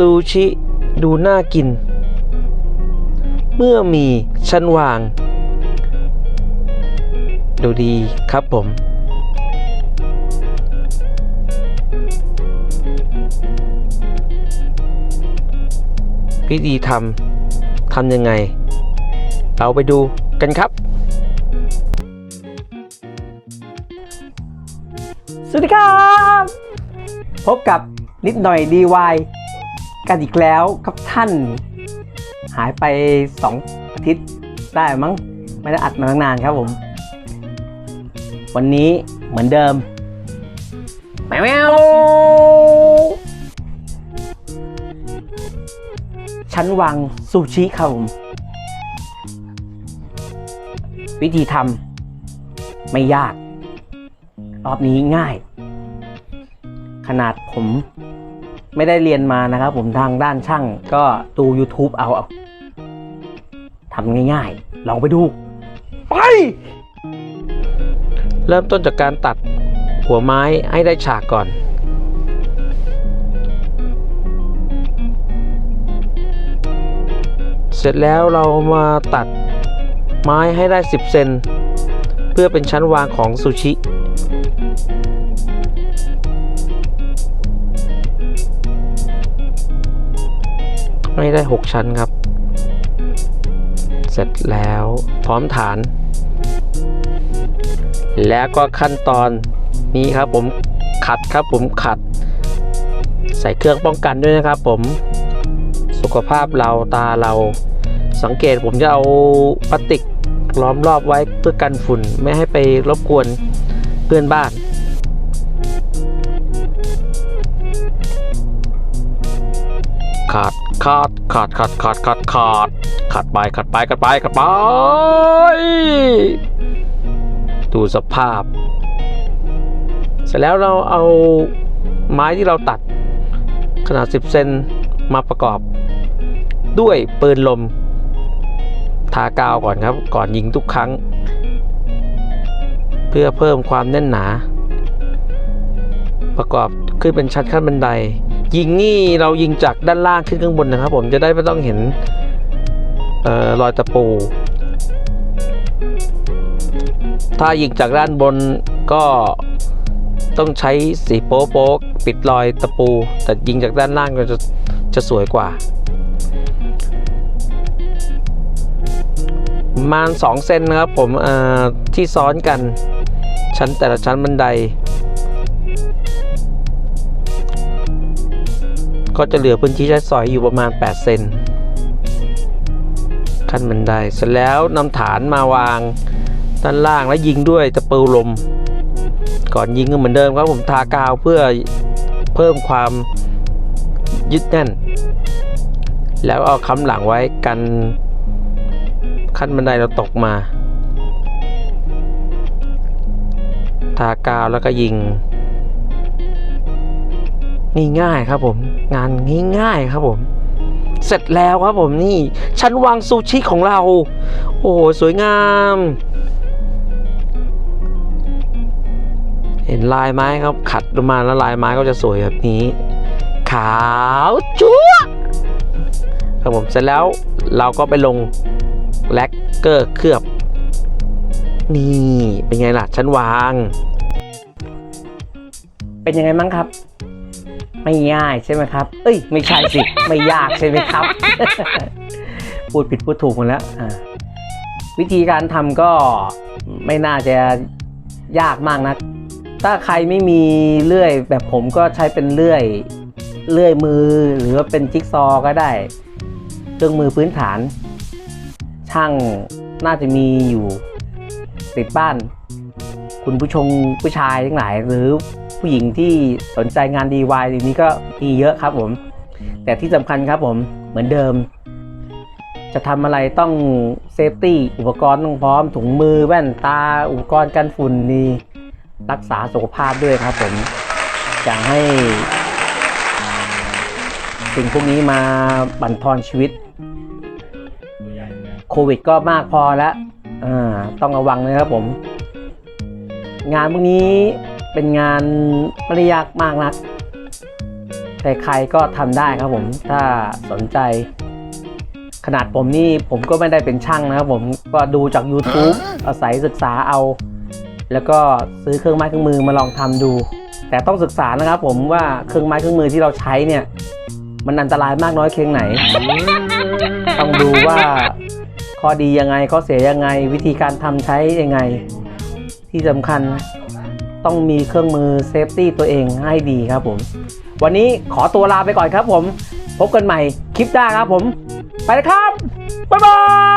ซูชิดูน่ากิน เมื่อมีชั้นวาง ดูดีครับผมวิธีทำทำยังไง เราไปดูกันครับสวัสดีครับ พบกับนิดหน่อย DY กันอีกแล้วครับท่าน หายไป 2 อาทิตย์ได้มั้งไม่ได้อัดมาตั้งนานครับผม วันนี้เหมือนเดิมแมวแมวชั้นวางซูชิครับผม วิธีทำไม่ยาก รอบนี้ง่าย ขนาดผม ไม่ได้เรียนมานะครับ ผมทางด้านช่างก็ดู YouTube เอาเอาทำง่ายๆ ลองไปดู ไป เริ่มต้นจากการตัดหัวไม้ให้ได้ฉากก่อนเสร็จแล้วเรามาตัดไม้ให้ได้ 10 เซน เพื่อเป็นชั้นวางของซูชิ ให้ได้ 6 ชั้นครับ เสร็จแล้วพร้อมฐาน แล้วก็ขั้นตอนนี้ครับผมขัดครับผมขัด ใส่เครื่องป้องกันด้วยนะครับ ผมสุขภาพเราตาเราสังเกตผมจะเอาพลาสติกล้อมรอบไว้เพื่อกันฝุ่นไม่ให้ไปรบกวนเพื่อนบ้าน ขาด ขาดขาดขาดขาดขาดขาดขาดไปขาดไปขาดไปขาดไป ดูสภาพ เสร็จแล้วเราเอาไม้ที่เราตัดขนาด 10 เซนมาประกอบ ด้วยปืนลม ทากาวก่อนครับ ก่อนยิงทุกครั้ง เพื่อเพิ่มความแน่นหนา ประกอบขึ้นเป็นชั้นขั้นบันได ยิงนี่เรายิงจากด้านล่างขึ้นข้างบนนะครับ ผมจะได้ไม่ต้องเห็นออรอยตะปู ถ้ายิงจากด้านบนก็ต้องใช้สีโป๊ะโป๊ะปิดรอยตะปู แต่ยิงจากด้านล่างก็จะจะสวยกว่าประมาณ2เซนนะครับผมที่ซ้อนกันชั้นแต่ละชั้นบันได ก็จะเหลือพื้นที่ใช้สอยอยู่ประมาณ 8 เซนขั้นบันไดเสร็จแล้วนำฐานมาวางด้านล่างแล้วยิงด้วยตะปูลม ก่อนยิงก็เหมือนเดิมครับผมทากาวเพื่อเพิ่มความยึดแน่น แล้วเอาค้ำหลังไว้กันขั้นบันไดเราตกมา ทากาวแล้วก็ยิง ง่ายครับผมงานง่ายๆครับผม เสร็จแล้วครับผมนี่ชั้นวางซูชิของเรา โอ้โหสวยงาม เห็นลายไม้ครับขัดลงมาแล้วลายไม้ก็จะสวยแบบนี้ ขาวจั๊วครับผมเสร็จแล้วเราก็ไปลงแล็กเกอร์เคลือบ นี่เป็นไงล่ะชั้นวาง เป็นยังไงมั้งครับ ไม่ง่ายใช่ไหมครับ เอ้ย ไม่ใช่สิ ไม่ยากใช่ไหมครับ พูดผิดพูดถูกหมดแล้วอ่าวิธีการทำก็ไม่น่าจะยากมากนะถ้าใครไม่มีเลื่อยแบบผมก็ใช้เป็นเลื่อยเลื่อยมือหรือว่าเป็นจิ๊กซอว์ก็ได้ เครื่องมือพื้นฐาน ช่างน่าจะมีอยู่ติดบ้าน คุณผู้ชมผู้ชายทั้งหลายหรือ ผู้หญิงที่สนใจงาน DIY ทีนี้ก็มีเยอะครับผม แต่ที่สำคัญครับผมเหมือนเดิม จะทำอะไรต้องเซฟตี้อุปกรณ์ต้องพร้อม ถุงมือแว่นตา อุปกรณ์กันฝุ่นนี่รักษาสุขภาพด้วยครับผมอยากให้สิ่งพวกนี้มาบั่นทอนชีวิต โควิดก็มากพอแล้วต้องระวังนะครับผม งานพวกนี้ เป็นงานไม่ได้ยากมากนักแใครๆก็ทำได้ครับผม ถ้าสนใจ ขนาดผมนี่ผมก็ไม่ได้เป็นช่างนะครับผมก็ดูจาก YouTube อาศัยศึกษาเอา แล้วก็ซื้อเครื่องไม้เครื่องมือมาลองทำดู แต่ต้องศึกษานะครับผมว่าเครื่องไม้เครื่องมือที่เราใช้เนี่ย มันอันตรายมากน้อยเพียงไหน ต้องดูว่าข้อดียังไงข้อเสียยังไง วิธีการทำใช้ยังไง ที่สำคัญ ต้องมีเครื่องมือเซฟตี้ตัวเองให้ดีครับผม วันนี้ขอตัวลาไปก่อนครับผม พบกันใหม่คลิปหน้าครับผม ไปแล้วครับ บ๊ายบาย